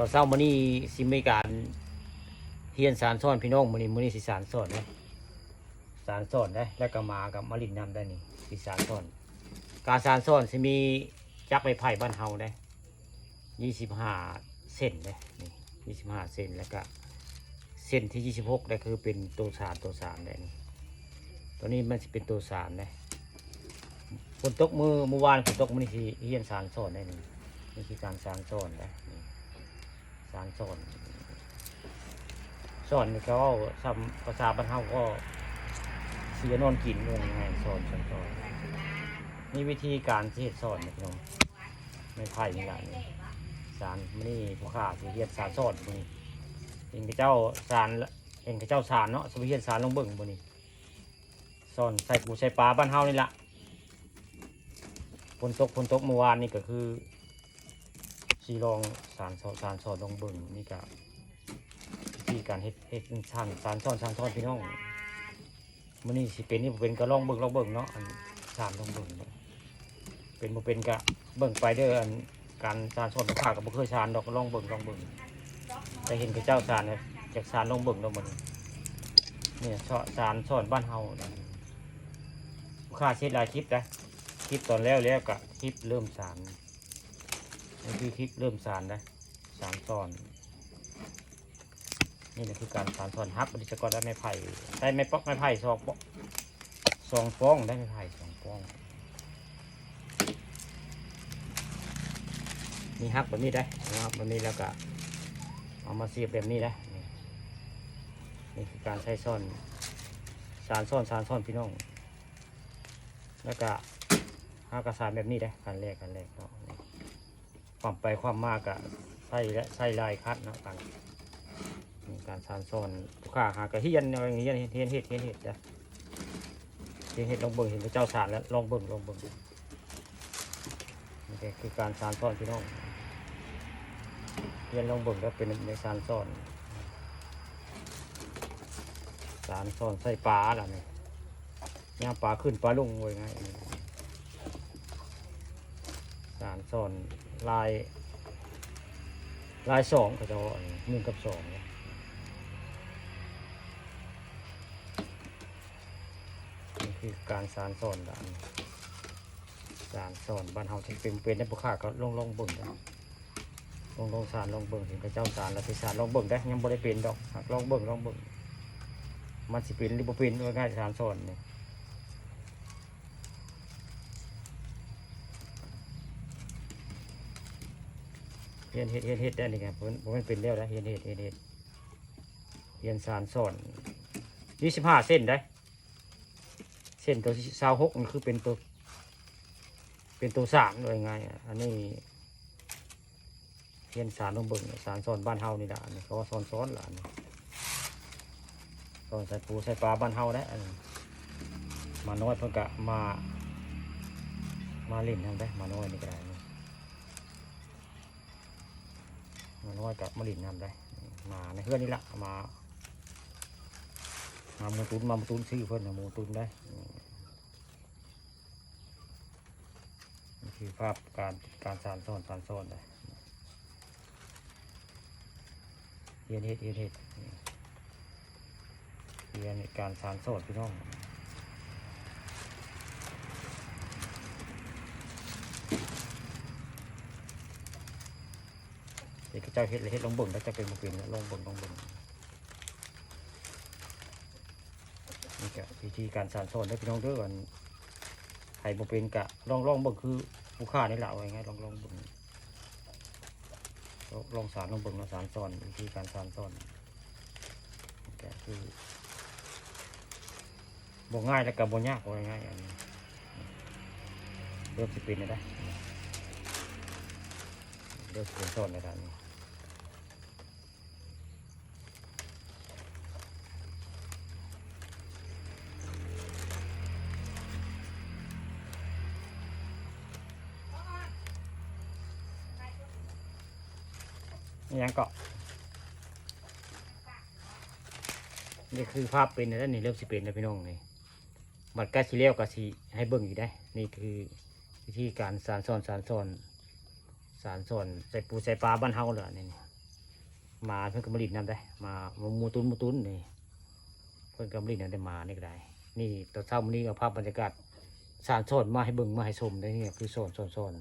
ตอนเช้ามื้อนี้สิมีการเฮียนสารสอนพี่น้องมื้อนี้มื้อนี้สิสารสอนนะสารสอนได้แล้วก็มากับมะลินนำได้นี่สิสารสอน การสารสอนสิมีจักไม้ไผ่บ้านเฮาได้25เส้นได้นี่25เส้นแล้วก็เส้นที่26ได้คือเป็นตัวสารตัวสามได้นี่ตัวนี้มันสิเป็นตัวสามได้ฝนตกมือเมื่อวานฝนตกมื้อนี้สิเฮียนสารสอนได้นี่นี่คือการสารสอนได้นี่ สารสอนสอนนี่เขาเอาทำภาษาบ้านเฮาก็เสียนอนกินลงไงสอนสอนสอนนี่วิธีการเฮ็ดสอนนะพี่น้องไม่ไผ่นี่แหละนี่สารมันนี่ผู้ข้าสิเฮ็ดสารสอนมื้อนี้เห็นกับเจ้าสารเห็นกับเจ้าสารเนาะสวิเฮ็ดสารลงเบิ่งมื้อนี้สอนใส่ปูใส่ปลาบ้านเฮานี่ละฝนตกฝนตกเมื่อวานนี่ก็คือ สีลองสารสอนสารสอนลองเบิ่งนี่ก็วิธีการเฮ็ดเฮ็ดสารสารสอนสารสอนพี่น้องมื้อนี้สิเป็นนี่เป็นก็ลองเบิ่งลองเบิ่งเนาะอันสารลองเบิ่งเนาะเป็นบ่เป็นก็เบิ่งไปเด้ออันการสารสอนภาก็บ่เคยสารดอกก็ลองเบิ่งลองเบิ่งแต่เห็นกับเจ้าสารเนี่ยจากสารลองเบิ่งล้วมื้อนี้เนี่ยสอสารสอนบ้านเฮาข้าเช็ดลายคลิปนะคลิปตอนแล้วแล้วก็คลิปเริ่มสาร นี่คือคลิปเริ่มสารนะสารซ้อน นี่แหละคือการสารซ้อนฮับบริจกรได้ไม้ไผ่ได้ไม้ปอกไม้ไผ่สองปอกสองฟองได้ไม้ไผ่สองฟองนี่ฮับแบบนี้ได้นะครับแบบนี้แล้วก็เอามาเสียบแบบนี้ได้นี่นี่คือการใช้ซ่อนสารซ่อนสารซ่อนพี่น้อง แล้วก็ห้ากระสานแบบนี้ได้การแรกการแรกเนาะ ความไปความมากอะไส้และไส้ลายคัดนาะการมีการสานซ้อนลูกค้าหากระเฮียนอะไรอย่างเงี้ยเฮียนเห็ดเฮียนเห็ดจ้ะเฮียนเห็ดลองเบิ่งเห็นพระเจ้าสารแล้วลองเบิ่งลองเบิ่งนี่คือการสานซ้อนพี่น้องเฮียนลองเบิ่งก็เป็นในสานซ้อนสานซ้อนใส่ปลาล่ะเนี่ยย่างปลาขึ้นปลาลงไว้ไงารสอนลาย ลายสองเขาจะหนึ่งกับสองเนี่ยนี่คือการสารสอนด่านสารสอนบ้านเฮาที่เป็นเป็นในบุคคาก็ลงลงเบิ่งได้ลงลงสารลงเบิ่งเห็นพระเจ้าสารแล้วไปสารลงเบิ่งได้ยังบ่ได้เป็นดอกหากลองเบิ่งลองเบิ่งมันสิเป็นหรือบ่เป็นว่าง่ายสารสอนนี่ เฮียนเฮ็ดเฮ็ดเฮ็ดได้นี่ครับผมผมมันเป็นแล้วนะเฮียนเฮ็ดเฮ็ดเฮ็ดเฮียนสารสอนยี่สิบห้าเส้นได้ เส้นตัวสาวหกมันคือเป็นตัว เป็นตัวสามโดยไงอันนี้เฮียนสารลงเบิ่งสารสอนบ้านเฮานี่แหละเขาสอนซ้อนหละอันสอนใส่ปูใส่ปลาบ้านเฮาได้อันนี้มาน้อยเพิ่นกะมา มาเล่นทำได้มาน้อยนี่ก็ได้นี่ มันน้อยกับมะลินนำได้ มาในเพื่อนนี่ละมามามูตุนมามูตุนซื้อเพื่อนมูตุนได้อืมนี่คือภาพการการสานซ้อนสานซ้อนได้เรียนเฮ็ดเรียนเฮ็ดเรียนการสานซ้อนพี่น้อง เด็กเจ้าเฮ็ดเลยเฮ็ดลงเบิ่งแล้วจะเป็นบ่เป็นลงเบิ่งลงเบิ่งนี่ก็วิธีการสานสอนให้พี่น้องเด้อกันใครบ่เป็นกะลองลองเบิ่งคือผู้ค้านี่แหละเอาไงลองลองเบิ่งลองสานลองเบิ่งนาะสานสอนวิธีการสานสอนนี่ก็คือบ่ง่ายแล้วก็บ่ยากว่าง่ายอันนี้เริ่มสิเป็นแล้วได้เริ่มสิเป็นสอนในด้านนี้ ยังเกาะนี่คือภาพเป็นนะนี่เริ่มสิเป็นนะพี่น้องนี่บัดกาสิเลี้ยวกาสิให้เบิ่งอยู่ได้ นี่คือวิธีการสารสอนสารสอนสารสอนใส่ปูใส่ปลาบ้านเฮาเลยนี่มาเพิ่นก็มาลินนำได้ มามูตุนมูตุนนี่เพิ่นก็มาลินนำได้มานี่ก็ได้ นี่ตอนเช้ามื้อนี้เอาภาพบรรยากาศสารสอนมาให้เบิ่งมาให้ชมได้นี่คือสอนสอนสอน